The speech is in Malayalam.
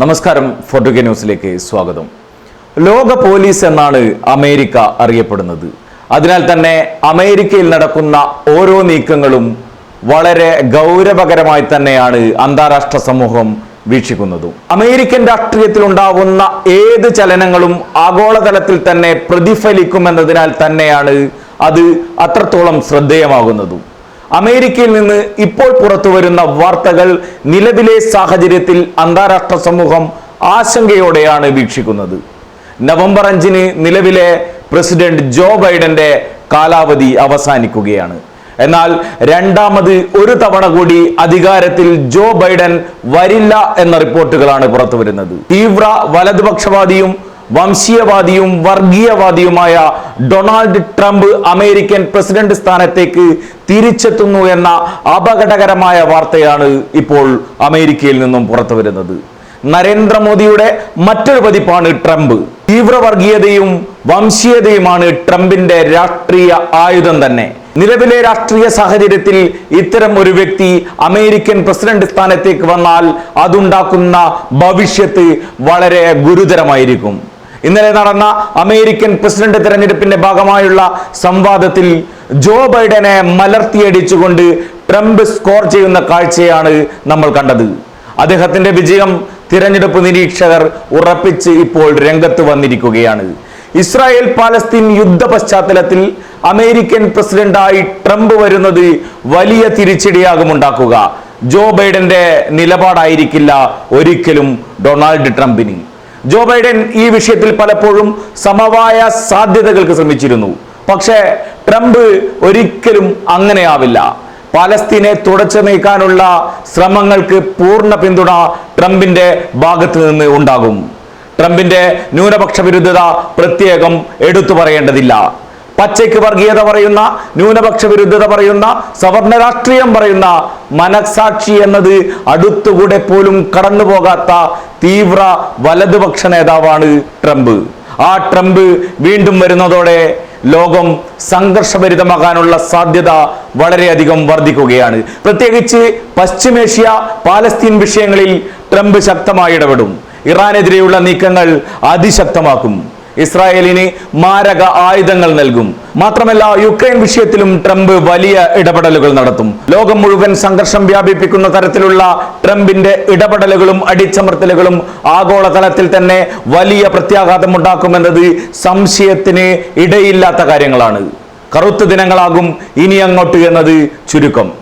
നമസ്കാരം ഫോർട്ടുഗ ന്യൂസിലേക്ക് സ്വാഗതം. ലോക പോലീസ് എന്നാണ് അമേരിക്ക അറിയപ്പെടുന്നത്. അതിനാൽ തന്നെ അമേരിക്കയിൽ നടക്കുന്ന ഓരോ നീക്കങ്ങളും വളരെ ഗൗരവകരമായി തന്നെയാണ് അന്താരാഷ്ട്ര സമൂഹം വീക്ഷിക്കുന്നതും. അമേരിക്കൻ രാഷ്ട്രീയത്തിൽ ഉണ്ടാകുന്ന ഏത് ചലനങ്ങളും ആഗോളതലത്തിൽ തന്നെ പ്രതിഫലിക്കുമെന്നതിനാൽ തന്നെയാണ് അത് അത്രത്തോളം ശ്രദ്ധേയമാകുന്നതും. അമേരിക്കയിൽ നിന്ന് ഇപ്പോൾ പുറത്തു വരുന്ന വാർത്തകൾ നിലവിലെ സാഹചര്യത്തിൽ അന്താരാഷ്ട്ര സമൂഹം ആശങ്കയോടെയാണ് വീക്ഷിക്കുന്നത്. നവംബർ അഞ്ചിന് നിലവിലെ പ്രസിഡന്റ് ജോ ബൈഡന്റെ കാലാവധി അവസാനിക്കുകയാണ്. എന്നാൽ രണ്ടാമത് ഒരു തവണ കൂടി അധികാരത്തിൽ ജോ ബൈഡൻ വരില്ല എന്ന റിപ്പോർട്ടുകളാണ് പുറത്തു വരുന്നത് തീവ്ര വലതുപക്ഷവാദിയും വംശീയവാദിയും വർഗീയവാദിയുമായ ഡൊണാൾഡ് ട്രംപ് അമേരിക്കൻ പ്രസിഡന്റ് സ്ഥാനത്തേക്ക് തിരിച്ചെത്തുന്നു എന്ന അപകടകരമായ വാർത്തയാണ് ഇപ്പോൾ അമേരിക്കയിൽ നിന്നും പുറത്തു വരുന്നത്. നരേന്ദ്രമോദിയുടെ മറ്റൊരു പതിപ്പാണ് ട്രംപ്. തീവ്രവർഗീയതയും വംശീയതയുമാണ് ട്രംപിന്റെ രാഷ്ട്രീയ ആയുധം തന്നെ. നിലവിലെ രാഷ്ട്രീയ സാഹചര്യത്തിൽ ഇത്തരം ഒരു വ്യക്തി അമേരിക്കൻ പ്രസിഡന്റ് സ്ഥാനത്തേക്ക് വന്നാൽ അതുണ്ടാക്കുന്ന ഭവിഷ്യത്ത് വളരെ ഗുരുതരമായിരിക്കും. ഇന്നലെ നടന്ന അമേരിക്കൻ പ്രസിഡന്റ് തെരഞ്ഞെടുപ്പിന്റെ ഭാഗമായുള്ള സംവാദത്തിൽ ജോ ബൈഡനെ മലർത്തിയടിച്ചുകൊണ്ട് ട്രംപ് സ്കോർ ചെയ്യുന്ന കാഴ്ചയാണ് നമ്മൾ കണ്ടത്. അദ്ദേഹത്തിന്റെ വിജയം തിരഞ്ഞെടുപ്പ് നിരീക്ഷകർ ഉറപ്പിച്ച് ഇപ്പോൾ രംഗത്ത് വന്നിരിക്കുകയാണ്. ഇസ്രായേൽ പാലസ്തീൻ യുദ്ധ പശ്ചാത്തലത്തിൽ അമേരിക്കൻ പ്രസിഡന്റായി ട്രംപ് വരുന്നത് വലിയ തിരിച്ചടിയാകും ഉണ്ടാക്കുക ജോ ബൈഡന്റെ നിലപാടായിരിക്കില്ല ഒരിക്കലും ഡൊണാൾഡ് ട്രംപിന്. ജോ ബൈഡൻ ഈ വിഷയത്തിൽ പലപ്പോഴും സമവായ സാധ്യതകൾക്ക് ശ്രമിച്ചിരുന്നു. പക്ഷേ ട്രംപ് ഒരിക്കലും അങ്ങനെയാവില്ല. പാലസ്തീനെ തുടച്ചു നീക്കാനുള്ള ശ്രമങ്ങൾക്ക് പൂർണ പിന്തുണ ട്രംപിന്റെ ഭാഗത്ത് നിന്ന് ഉണ്ടാകും. ട്രംപിന്റെ ന്യൂനപക്ഷ വിരുദ്ധത പ്രത്യേകം എടുത്തു പറയേണ്ടതില്ല. പച്ചയ്ക്ക് വർഗീയത പറയുന്ന ന്യൂനപക്ഷ വിരുദ്ധത പറയുന്ന സവർണ രാഷ്ട്രീയം പറയുന്ന മനസാക്ഷി എന്നത് അടുത്തുകൂടെ പോലും കടന്നു പോകാത്ത തീവ്ര വലതുപക്ഷ നേതാവാണ് ട്രംപ്. ആ ട്രംപ് വീണ്ടും വരുന്നതോടെ ലോകം സംഘർഷഭരിതമാകാനുള്ള സാധ്യത വളരെയധികം വർദ്ധിക്കുകയാണ്. പ്രത്യേകിച്ച് പശ്ചിമേഷ്യ പാലസ്തീൻ വിഷയങ്ങളിൽ ട്രംപ് ശക്തമായി ഇടപെടും. ഇറാനെതിരെയുള്ള നീക്കങ്ങൾ അതിശക്തമാക്കും. ഇസ്രായേലിന് മാരക ആയുധങ്ങൾ നൽകും. മാത്രമല്ല യുക്രൈൻ വിഷയത്തിലും ട്രംപ് വലിയ ഇടപെടലുകൾ നടത്തും. ലോകം മുഴുവൻ സംഘർഷം വ്യാപിപ്പിക്കുന്ന തരത്തിലുള്ള ട്രംപിന്റെ ഇടപെടലുകളും അടിച്ചമർത്തലുകളും ആഗോളതലത്തിൽ തന്നെ വലിയ പ്രത്യാഘാതം ഉണ്ടാക്കുമെന്നത് സംശയത്തിന് ഇടയില്ലാത്ത കാര്യങ്ങളാണ്. കറുത്ത ദിനങ്ങളാകും ഇനി അങ്ങോട്ട് എന്നത് ചുരുക്കം.